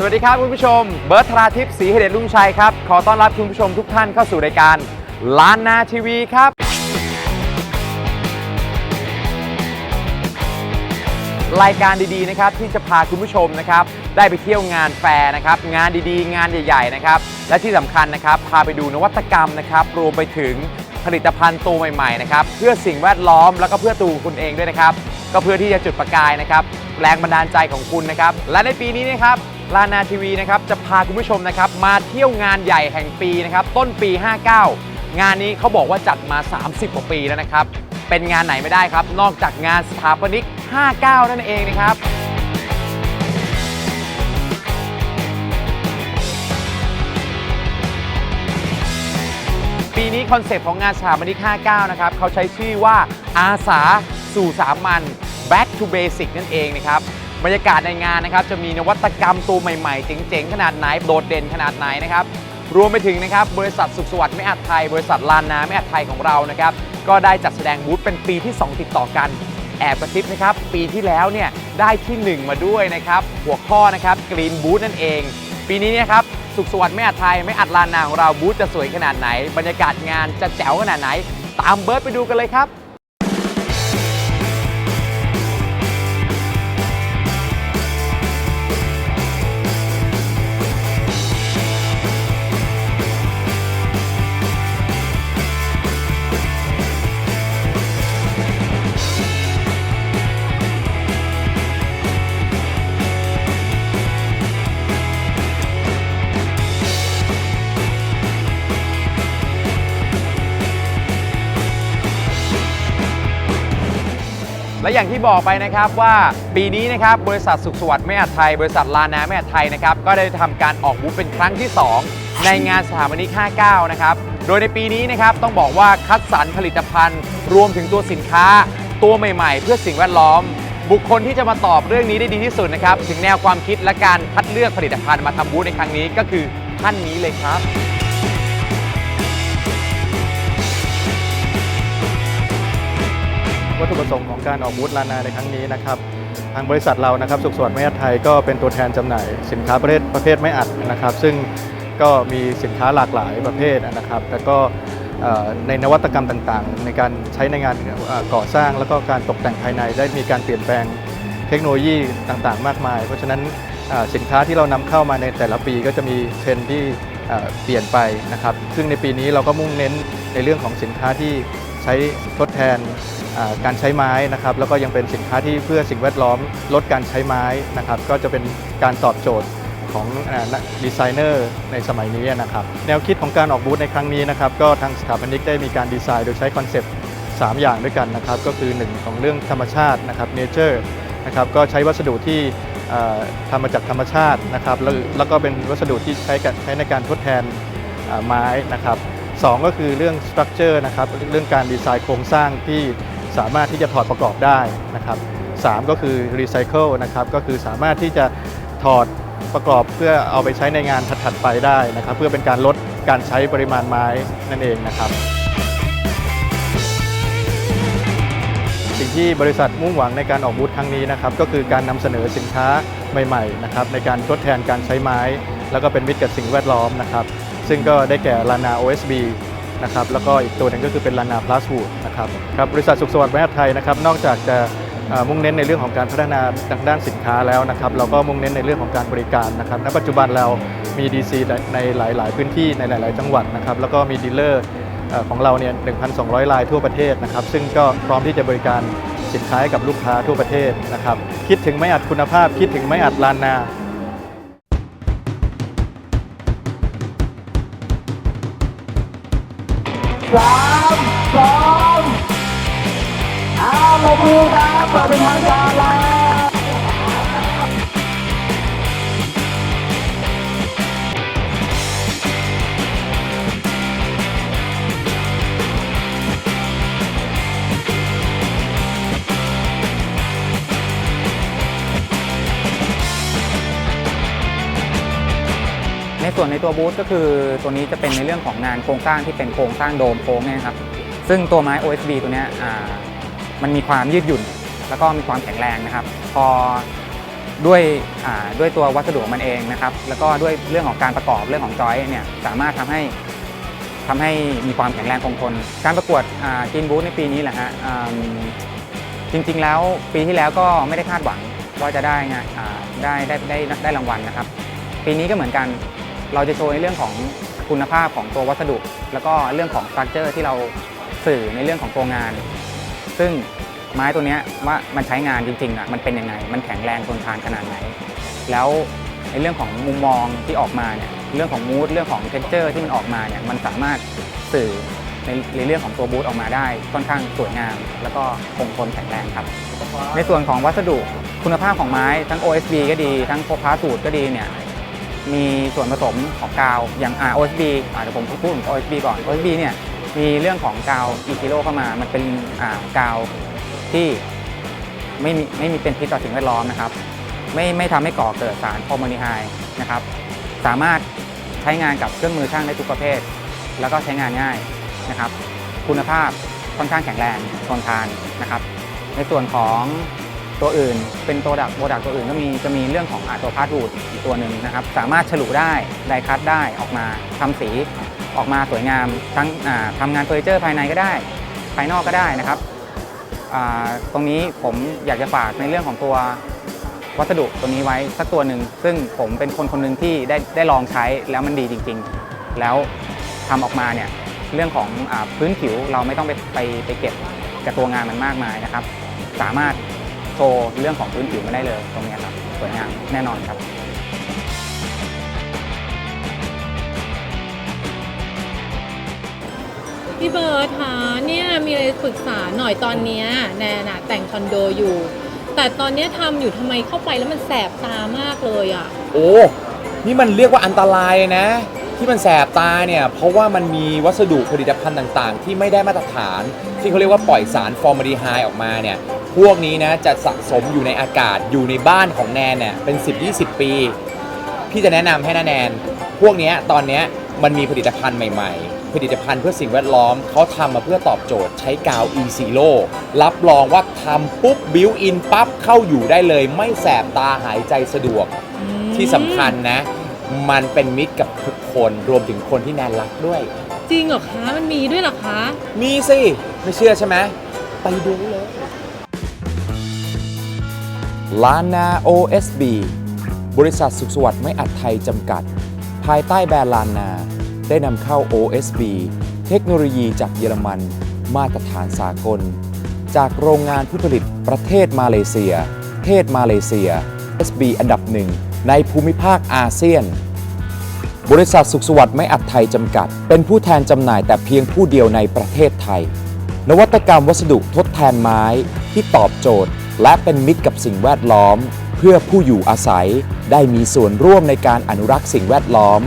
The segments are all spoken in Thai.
สวัสดีครับคุณผู้ชม เบิร์ตธราทิพย์ศรีเเดชลุงชัยครับ ขอต้อนรับคุณผู้ชมทุกท่านเข้าสู่รายการล้านนาทีวีครับรายการดีๆนะครับที่จะพาคุณผู้ชมนะครับได้ไปเที่ยวงานแฟร์นะครับ งานดีๆ งานใหญ่ๆนะครับและที่สำคัญนะครับพาไปดูนวัตกรรมนะครับรวมไปถึงผลิตภัณฑ์ตัวใหม่ๆนะครับเพื่อสิ่งแวดล้อมแล้วก็เพื่อตัวคุณเองด้วยนะครับ ก็เพื่อที่จะจุดประกายนะครับแรงบันดาลใจของคุณนะครับ และในปีนี้นะครับ ลานาทีวีนะครับจะพาคุณผู้ชมนะครับมาเที่ยวงานใหญ่แห่งปีนะครับต้นปี 59 งานนี้เขาบอกว่าจัดมา 30 กว่าปีแล้วนะครับ เป็นงานไหนไม่ได้ครับ นอกจากงานสถาปนิก 59 นั่นเองนะครับปีนี้คอนเซปต์ของงานสถาปนิก 59 นะครับเขาใช้ชื่อว่าอาสาสู่สามัญ back to basic นั่นเองนะครับ บรรยากาศในงานนะครับจะมีนวัตกรรมตัวใหม่ๆเจ๋งๆขนาดไหนโดดเด่นขนาดไหนนะครับรวมไปถึงนะครับบริษัทสุขสวัสดิ์ไม่อัดไทย บริษัทลานนาไม่อัดไทยของเรานะครับก็ได้จัดแสดงบูธเป็นปีที่ 2 ติดต่อกันแอบกระซิบนะครับปีที่แล้วเนี่ยได้ที่ 1 มาด้วยนะครับหัวข้อนะครับกรีนบูธนั่นเอง ปีนี้เนี่ยครับสุขสวัสดิ์ไม่อัดไทยไม่อัดลานนาของเราบูธจะสวยขนาดไหน บรรยากาศงานจะแจ๋วขนาดไหน ตามเบิร์ดไปดูกันเลยครับ และอย่างที่บอกไปนะครับว่าปีนี้นะครับบริษัทสุขสวัสดิ์ไม่อัดไทย บริษัทลานาไม่อัดไทยนะครับก็ได้ทำการออกบูธเป็นครั้งที่ 2 ในงานสถาปนิก59 นะครับ โดยในปีนี้นะครับต้องบอกว่าคัดสรรผลิตภัณฑ์ รวมถึงตัวสินค้า ตัวใหม่ๆ เพื่อสิ่งแวดล้อม บุคคลที่จะมาตอบเรื่องนี้ได้ดีที่สุดนะครับถึงแนวความคิดและการคัดเลือกผลิตภัณฑ์มาทำบูธในครั้งนี้ก็คือท่านนี้เลยครับ วัตถุประสงค์ของการออกบูธลานาในครั้งนี้นะครับทางบริษัทเรานะครับสุขสวัสดิ์ไม่อัดไทยก็เป็นตัวแทนจำหน่าย สินค้าประเภทประเภทไม่อัดนะครับ ซึ่งก็มีสินค้าหลากหลายประเภทนะครับแล้วก็ในนวัตกรรมต่างๆ ในการใช้ในงานก่อสร้างแล้วก็การตกแต่งภายในได้มีการเปลี่ยนแปลงเทคโนโลยีต่างๆ มากมาย เพราะฉะนั้นสินค้าที่เรานำเข้ามาในแต่ละปีก็จะมีเทรนที่เปลี่ยนไปนะครับ ซึ่งในปีนี้เราก็มุ่งเน้นในเรื่องของสินค้าที่ใช้ทดแทน การใช้ไม้นะครับแล้วก็ยังเป็นสินค้าที่เพื่อสิ่งแวดล้อมลดการใช้ไม้นะครับก็จะเป็นการตอบโจทย์ของดีไซเนอร์ในสมัยนี้นะครับแนวคิดของการออกบูธในครั้งนี้นะครับก็ทางสถาปนิกได้มีการดีไซน์โดยใช้คอนเซปต์ 3 อย่างด้วยกันนะครับก็คือ 1 ของเรื่องธรรมชาตินะครับเนเจอร์นะครับก็ใช้วัสดุที่ทำมาจากธรรมชาตินะครับแล้วก็เป็นวัสดุที่ใช้กับใช้ในการทดแทนไม้นะครับสองก็คือเรื่องสตรัคเจอร์นะครับเรื่องการดีไซน์โครงสร้างที่ สามารถที่จะถอดประกอบได้นะครับสามก็คือรีไซเคิลนะครับก็คือสามารถที่จะถอดประกอบเพื่อเอาไปใช้ในงานถัดๆไปได้นะครับ เพื่อเป็นการลดการใช้ปริมาณไม้นั่นเองนะครับสิ่งที่บริษัทมุ่งหวังในการออกบูธครั้งนี้นะครับก็คือการนำเสนอสินค้าใหม่ๆนะครับในการทดแทนการใช้ไม้ แล้วก็เป็นมิตรกับสิ่งแวดล้อมนะครับซึ่งก็ได้แก่ลานา OSB นะครับแล้วก็อีกตัวหนึ่งก็คือเป็นลานา Plus Wood นะครับครับบริษัทสุขสวัสดิ์แม่ไทยนะครับนอกจากจะมุ่งเน้นในเรื่องของการพัฒนาทางด้านสินค้าแล้วนะครับเราก็มุ่งเน้นในเรื่องของการบริการนะครับณปัจจุบันเรามี DC ในหลาย ๆ พื้นที่ในหลาย ๆ จังหวัดนะครับแล้วก็มีดีลเลอร์ของเราเนี่ย 1,200 รายทั่วประเทศนะครับ ซึ่งก็พร้อมที่จะบริการสินค้าให้กับลูกค้าทั่วประเทศนะครับ คิดถึงไม่อัดคุณภาพ คิดถึงไม่อัดลานนา สามสองเอาละดูครับเปิดเป็นทางการแล้ว ส่วนในตัวบูธก็คือตัวนี้จะเป็นในเรื่องของงานโครงสร้างที่เป็นโครงสร้างโดมโค้งเนี่ยนะครับซึ่งตัวไม้ OSB ตัวนี้มันมีความยืดหยุ่น แล้วก็มีความแข็งแรงนะครับ พอด้วยด้วยตัววัสดุมันเองนะครับ แล้วก็ด้วยเรื่องของการประกอบเรื่องของจอยเนี่ยสามารถทำให้ทำให้มีความแข็งแรงคงทน การประกวดกินบูธในปีนี้แหละฮะจริงๆแล้วปีที่แล้วก็ไม่ได้คาดหวังว่าจะได้งได้ได้ได้ได้รางวัลนะครับ ปีนี้ก็เหมือนกัน เราจะโชว์ในเรื่องของคุณภาพของตัววัสดุ แล้วก็เรื่องของสตรัคเจอร์ที่เราสื่อในเรื่องของตัวงาน ซึ่งไม้ตัวเนี้ยว่ามันใช้งานจริงๆอะมันเป็นยังไง มันแข็งแรงทนทานขนาดไหน แล้วในเรื่องของมุมมองที่ออกมาเนี่ยเรื่องของมูดเรื่องของเท็กเจอร์ที่มันออกมาเนี่ยมันสามารถสื่อในในเรื่องของตัวบูธออกมาได้ค่อนข้างสวยงาม แล้วก็คงทนแข็งแรงครับ ในส่วนของวัสดุคุณภาพของไม้ทั้ง OSB ก็ดีทั้งโคพาสูตรก็ดีเนี่ย มีส่วนผสมของกาวอย่าง ROSB อ่าเดี๋ยวผมพูดถึง OSB ก่อน OSB เนี่ยมีเรื่องของกาวอีคิโลเข้ามา มันเป็นอ่ากาวที่ไม่มีไม่มีเป็นพิษต่อสิ่งแวดล้อมนะครับ ไม่ไม่ทำให้ก่อเกิดสารฟอร์มาลดีไฮด์นะครับ สามารถใช้งานกับเครื่องมือช่างได้ทุกประเภท แล้วก็ใช้งานง่ายนะครับ คุณภาพค่อนข้างแข็งแรงทนทานนะครับ ในส่วนของ ตัวอื่น เป็นตัวดักโปรดักตัวอื่นก็มีจะมีเรื่องของอาตัวพาดรูดอีกตัวหนึ่งนะครับ สามารถฉลุได้ไดคัตได้ออกมาทำสีออกมาสวยงามทั้งอ่าทำงานเฟอร์นิเจอร์ภายในก็ได้ ภายนอกก็ได้นะครับตรงนี้ผมอยากจะฝากในเรื่องของตัววัสดุตัวนี้ไว้สักตัวหนึ่ง ซึ่งผมเป็นคนคนหนึ่งที่ได้ได้ลองใช้แล้วมันดีจริง ๆ แล้วทำออกมาเนี่ยเรื่องของอพื้นผิวเราไม่ต้องไปไปไปเก็บกับตัวงานมันมากมายนะครับ สามารถ โชว์เรื่องของพื้นผิวมาได้เลยตรงเนี้ยครับสวยงามแน่นอนครับพี่เบิร์ดคะเนี่ยมีอะไรปรึกษาหน่อยตอนเนี้ยแนนน่ะแต่งคอนโดอยู่ แต่ตอนเนี้ยทำอยู่ทำไมเข้าไปแล้วมันแสบตามากเลยอะ โอ้ นี่มันเรียกว่าอันตรายเลยนะ ที่มันแสบตาเนี่ย เพราะว่ามันมีวัสดุผลิตภัณฑ์ต่างๆ ที่ไม่ได้มาตรฐาน ที่เขาเรียกว่าปล่อยสารฟอร์มาลดีไฮด์ออกมาเนี่ยพวกนี้นะจะสะสมอยู่ในอากาศอยู่ในบ้านของแนนเนี่ยเป็น 10-20 ปี พี่จะแนะนำให้นะแนน พวกเนี้ยตอนเนี้ยมันมีผลิตภัณฑ์ใหม่ ๆ ผลิตภัณฑ์เพื่อสิ่งแวดล้อมเขาทำมาเพื่อตอบโจทย์ใช้กาว e 0 o รับรองว่าทำปุ๊บบิวอินปั๊บเข้าอยู่ได้เลย ไม่แสบตาหายใจสะดวกที่สำคัญนะ มันเป็นมิตรกับทุกคนรวมถึงคนที่แนนรักด้วย จริงเหรอคะ มันมีด้วยเหรอคะ มีสิ ไม่เชื่อใช่ไหมไปดูเลย ลานา OSB บริษัทสุขสวัสดิ์ไม่อัดไทยจำกัด ภายใต้แบรนด์ลานา ได้นำเข้า OSB เทคโนโลยีจากเยอรมัน มาตรฐานสากล จากโรงงานผู้ผลิตประเทศมาเลเซีย เทศมาเลเซีย SB อันดับหนึ่งในภูมิภาคอาเซียน บริษัทสุขสวัสดิ์ไม่อัดไทยจำกัด เป็นผู้แทนจำหน่ายแต่เพียงผู้เดียวในประเทศไทย นวัตกรรมวัสดุทดแทนไม้ที่ตอบโจทย์ และเป็นมิตรกับสิ่งแวดล้อม เพื่อผู้อยู่อาศัยได้มีส่วนร่วมในการอนุรักษ์สิ่งแวดล้อม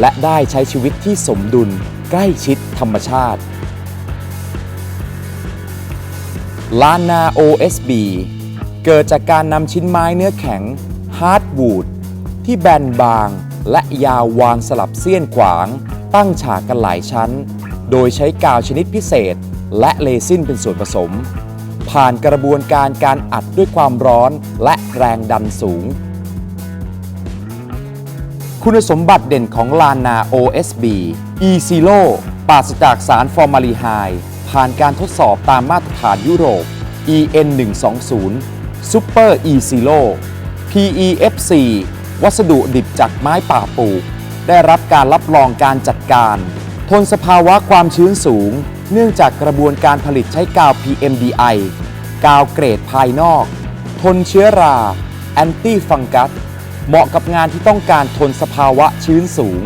และได้ใช้ชีวิตที่สมดุล ใกล้ชิดธรรมชาติลานา OSB เกิดจากการนำชิ้นไม้เนื้อแข็งฮาร์ดวูดที่แบนบาง และยาววางสลับเสี้ยนขวาง ตั้งฉากกันหลายชั้น โดยใช้กาวชนิดพิเศษ และเลซินเป็นส่วนผสม ผ่านกระบวนการการอัดด้วยความร้อนและแรงดันสูง คุณสมบัติเด่นของลานา OSB e z e r o ปราศจากสารฟอร์มาลีไฮด์ผ่านการทดสอบตามมาตรฐานยุโรป EN 120 Super e z e r o PEFC วัสดุดิบจากไม้ป่าปลูก ได้รับการรับรองการจัดการ ทนสภาวะความชื้นสูง เนื่องจากกระบวนการผลิตใช้กาว PMDI กาวเกรดภายนอก ทนเชื้อราแอนตี้ฟังกัสเหมาะกับงานที่ต้องการทนสภาวะชื้นสูง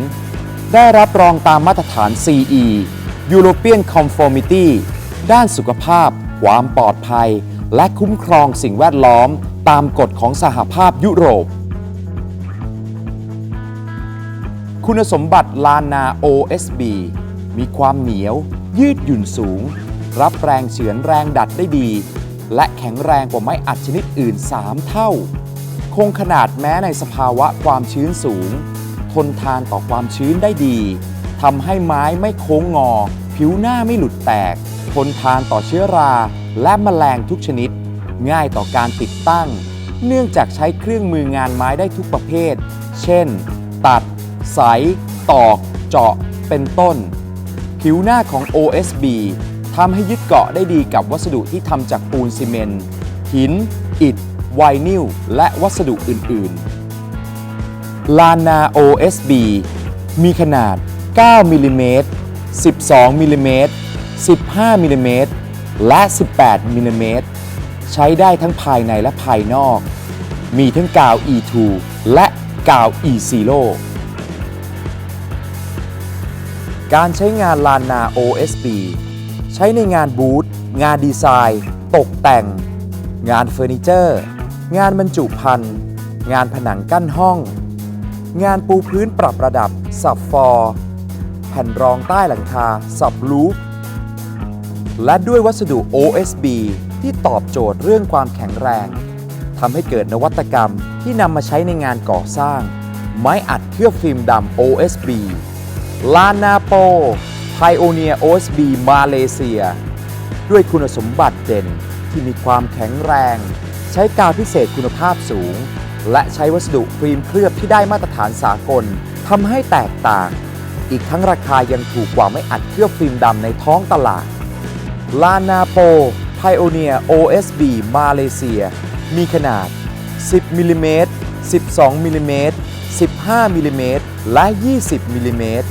ได้รับรองตามมาตรฐาน CE European Conformity ด้านสุขภาพ ความปลอดภัย และคุ้มครองสิ่งแวดล้อม ตามกฎของสหภาพยุโรป คุณสมบัติลานา OSB มีความเหนียว ยืดหยุ่นสูง รับแรงเฉือนแรงดัดได้ดี และแข็งแรงกว่าไม้อัดชนิดอื่น 3 เท่า คงขนาดแม้ในสภาวะความชื้นสูง ทนทานต่อความชื้นได้ดีทำให้ไม้ไม่โค้งงอ ผิวหน้าไม่หลุดแตก ทนทานต่อเชื้อราและแมลงทุกชนิด ง่ายต่อการติดตั้ง เนื่องจากใช้เครื่องมืองานไม้ได้ทุกประเภท เช่น ตัด ใส ตอก เจาะ เป็นต้น ผิวหน้าของ OSB ทำให้ยึดเกาะได้ดีกับวัสดุที่ทำจากปูนซีเมนต์ หิน อิฐ ไวนิล และวัสดุอื่น ๆ ลานา OSB มีขนาด 9มิลลิเมตร12มิลลิเมตร15มิลลิเมตรและ 18มิลลิเมตรใช้ได้ทั้งภายในและภายนอก มีทั้งกาว E2 และกาว E0 การใช้งานลานนา OSB ใช้ในงานบูธ งานดีไซน์ ตกแต่ง งานเฟอร์นิเจอร์ งานบรรจุภัณฑ์ งานผนังกั้นห้อง งานปูพื้นปรับระดับ สับฟอร์แผ่นรองใต้หลังคา สับลูป และด้วยวัสดุ OSB ที่ตอบโจทย์เรื่องความแข็งแรงทำให้เกิดนวัตกรรมที่นำมาใช้ในงานก่อสร้าง ไม้อัดเคลือบฟิล์มดำ OSB ลานาโป Pioneer OSB มาเลเซีย ด้วยคุณสมบัติเด่นที่มีความแข็งแรง ใช้กาวพิเศษคุณภาพสูง และใช้วัสดุฟิล์มเคลือบที่ได้มาตรฐานสากลทำให้แตกต่าง อีกทั้งราคายังถูกกว่าไม่อัดเคลือบฟิล์มดำในท้องตลาดลานาโป Pioneer OSB มาเลเซีย มีขนาด 10มิลลิเมตร12มิลลิเมตร15มิลลิเมตรและ 20มิลลิเมตร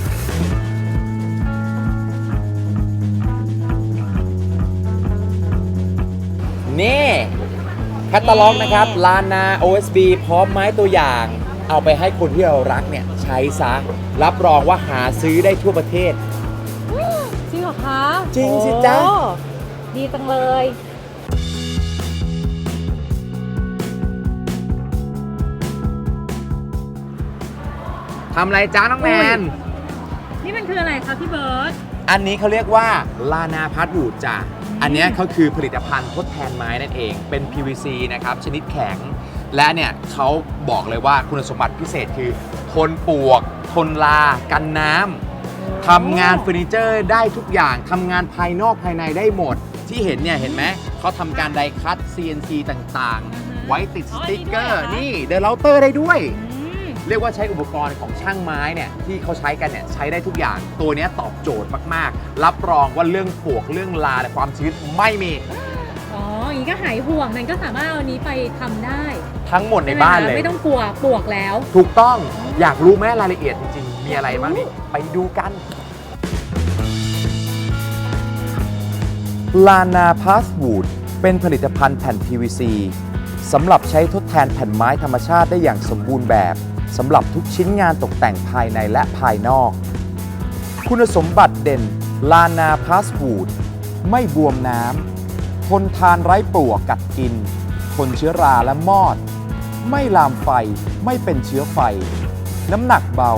นี่แคตตาล็อกนะครับลานา OSB พร้อมไม้ตัวอย่าง เอาไปให้คนที่เรารักเนี่ยใช้ซะ รับรองว่าหาซื้อได้ทั่วประเทศ จริงเหรอคะจริงสิจ๊ะ โอ้ดีจังเลย ทำอะไรจ้าน้องแมน นี่มันคืออะไรคะพี่เบิร์ตอันนี้เขาเรียกว่าลานาพัดบูดจ้ะ อันเนี้ยเขาคือผลิตภัณฑ์ทดแทนไม้นั่นเอง เป็น PVC นะครับชนิดแข็ง และเนี่ยเขาบอกเลยว่าคุณสมบัติพิเศษคือ ทนปวก ทนลา กันน้ำ ทำงานเฟอร์นิเจอร์ได้ทุกอย่าง ทำงานภายนอกภายในได้หมด ที่เห็นเนี่ย เห็นไหม เขาทำการไดคัต CNC ต่างๆ ไว้ติดสติ๊กเกอร์นี่ เดอะเราเตอร์ได้ด้วย เรียกว่าใช้อุปกรณ์ของช่างไม้เนี่ยที่เขาใช้กันเนี่ยใช้ได้ทุกอย่าง ตัวเนี้ยตอบโจทย์มากๆ รับรองว่าเรื่องปลวกเรื่องลาและความชื้นไม่มี อ๋ออย่างนี้ก็หายห่วงมันก็สามารถเอาอันนี้ไปทำได้ทั้งหมดในบ้านเลย ไม่ต้องกลัวปลวกแล้ว ถูกต้องอยากรู้ไหมรายละเอียดจริงๆ มีอะไรบ้างนี่ไปดูกัน ลานาพาสวูดเป็นผลิตภัณฑ์แผ่น PVC สำหรับใช้ทดแทนแผ่นไม้ธรรมชาติได้อย่างสมบูรณ์แบบ สำหรับทุกชิ้นงานตกแต่งภายในและภายนอก คุณสมบัติเด่นลานาพาสวูดไม่บวมน้ำ ทนทานไร้ปลวกกัดกิน ทนเชื้อราและมอด ไม่ลามไฟ ไม่เป็นเชื้อไฟ น้ำหนักเบา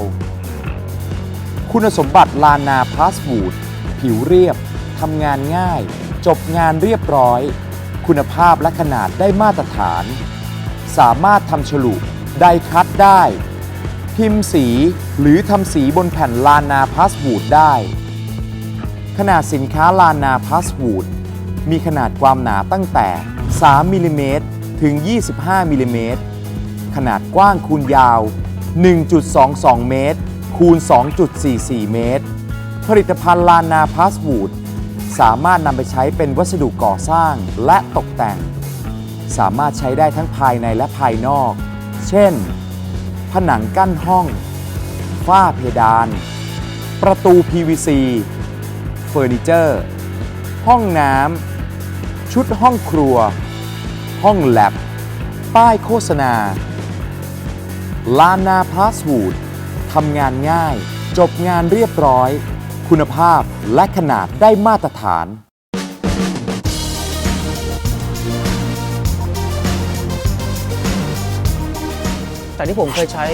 คุณสมบัติลานาพาสวูดผิวเรียบ ทำงานง่าย จบงานเรียบร้อย คุณภาพและขนาดได้มาตรฐาน สามารถทำฉลุ ไดคัตได้ พิมพ์สีหรือทำสีบนแผ่นลานาพาสวูดได้ ขนาดสินค้าลานาพาสวูดมีขนาดความหนาตั้งแต่ 3มิลลิเมตรถึง 25มิลลิเมตรขนาดกว้างคูณยาว 1.22 เมตร คูณ 2.44 เมตร ผลิตภัณฑ์ลานาพาสวูดสามารถนำไปใช้เป็นวัสดุก่อสร้างและตกแต่ง สามารถใช้ได้ทั้งภายในและภายนอก เช่น ผนังกั้นห้อง ฝ้าเพดาน ประตู PVC เฟอร์นิเจอร์ ห้องน้ำ ชุดห้องครัว ห้องแลบ ป้ายโฆษณา ลานาพลาสวูดทำงานง่าย จบงานเรียบร้อย คุณภาพและขนาดได้มาตรฐาน จากที่ผมเคยใช้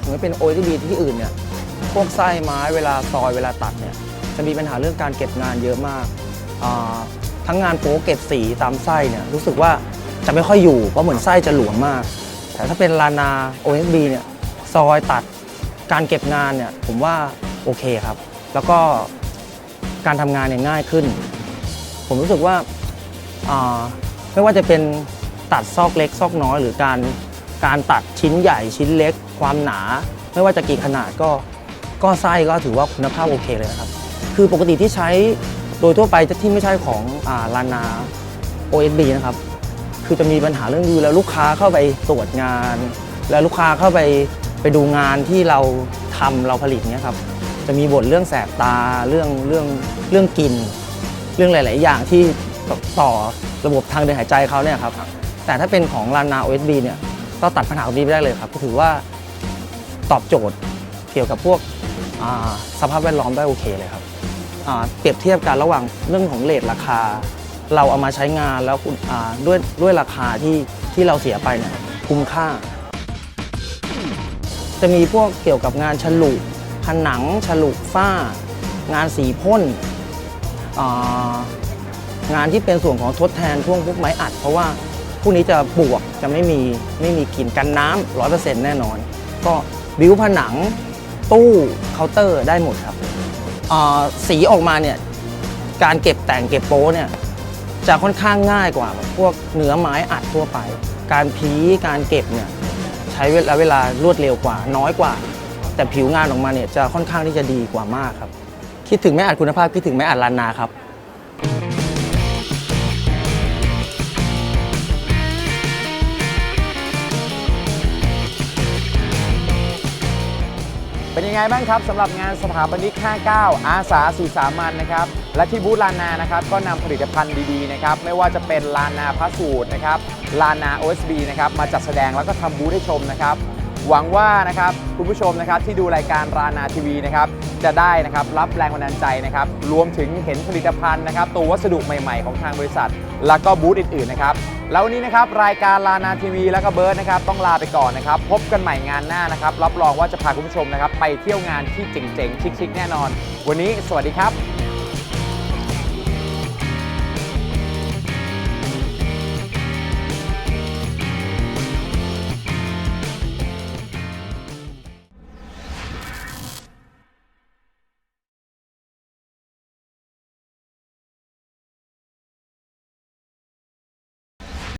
เหมือนเป็น OSB ที่อื่นเนี่ยพวกไส้ไม้เวลาซอยเวลาตัดเนี่ยจะมีปัญหาเรื่องการเก็บงานเยอะมาก ทั้งงานโป๊เก็บสีตามไส้เนี่ยรู้สึกว่าจะไม่ค่อยอยู่เพราะเหมือนไส้จะหลวมมาก แต่ถ้าเป็นลานา OSB เนี่ยซอยตัดการเก็บงานเนี่ยผมว่าโอเคครับ แล้วก็การทำงานเนี่ยง่ายขึ้น ผมรู้สึกว่าไม่ว่าจะเป็นตัดซอกเล็กซอกน้อยหรือการ การตัดชิ้นใหญ่ชิ้นเล็ก ความหนา ไม่ว่าจะกี่ขนาดก็ ก็ไส้ก็ถือว่าคุณภาพโอเคเลยนะครับ คือปกติที่ใช้โดยทั่วไปที่ไม่ใช่ของอ่าลานา OSB นะครับ คือจะมีปัญหาเรื่องดูแล้วลูกค้าเข้าไปตรวจงาน แล้วลูกค้าเข้าไปไปดูงานที่เราทำเราผลิตเนี่ยครับ จะมีบ่นเรื่องแสบตาเรื่องเรื่องเรื่องกลิ่นเรื่องหลาย ๆ อย่างที่ต่อระบบทางเดินหายใจเขาเนี่ยครับ แต่ถ้าเป็นของลานา OSB เนี่ย ก็ตัดปัญหาตรงนี้ไปได้เลยครับ ก็ถือว่าตอบโจทย์เกี่ยวกับพวกสภาพแวดล้อมได้โอเคเลยครับเปรียบเทียบกันระหว่างเรื่องของเลทราคา เราเอามาใช้งานแล้วด้วยด้วยราคาที่ที่เราเสียไปเนี่ยคุ้มค่า จะมีพวกเกี่ยวกับงานฉลุผนังฉลุฝ้า งานสีพ่นงานที่เป็นส่วนของทดแทนพวกพวกไม้อัด เพราะว่า พวกนี้จะบวกจะไม่มีไม่มีกลิ่นกันน้ำร้อยเปอร์เซ็นต์แน่นอน ก็บิวผนังตู้เคาน์เตอร์ได้หมดครับสีออกมาเนี่ยการเก็บแต่งเก็บโป๊เนี่ยจะค่อนข้างง่ายกว่า พวกเนื้อไม้อัดทั่วไป การพีการเก็บเนี่ยใช้เวลาเวลารวดเร็วกว่า น้อยกว่า แต่ผิวงานออกมาเนี่ยจะค่อนข้างที่จะดีกว่ามากครับ คิดถึงไม้อัดคุณภาพคิดถึงไม้อัดลานนาครับ เป็นยังไงบ้างครับสำหรับงานสถาปนิก 59 อาสาสู่สามัญนะครับ และที่บูธลานานะครับก็นำผลิตภัณฑ์ดีๆนะครับ ไม่ว่าจะเป็นลานาพระสูตรนะครับลานา OSB นะครับมาจัดแสดงแล้วก็ทำบูธให้ชมนะครับ หวังว่านะครับคุณผู้ชมนะครับที่ดูรายการรานาทีวีนะครับจะได้นะครับรับแรงบันดาลใจนะครับรวมถึงเห็นผลิตภัณฑ์นะครับตัววัสดุใหม่ๆ ของทางบริษัท แล้วก็บูธอื่นๆนะครับ แล้ววันนี้นะครับรายการลานาทีวีแล้วก็เบิร์ดนะครับต้องลาไปก่อนนะครับ พบกันใหม่งานหน้านะครับ รับรองว่าจะพาคุณผู้ชมนะครับ ไปเที่ยวงานที่เจ๋งๆ ชิคๆ แน่นอน วันนี้สวัสดีครับ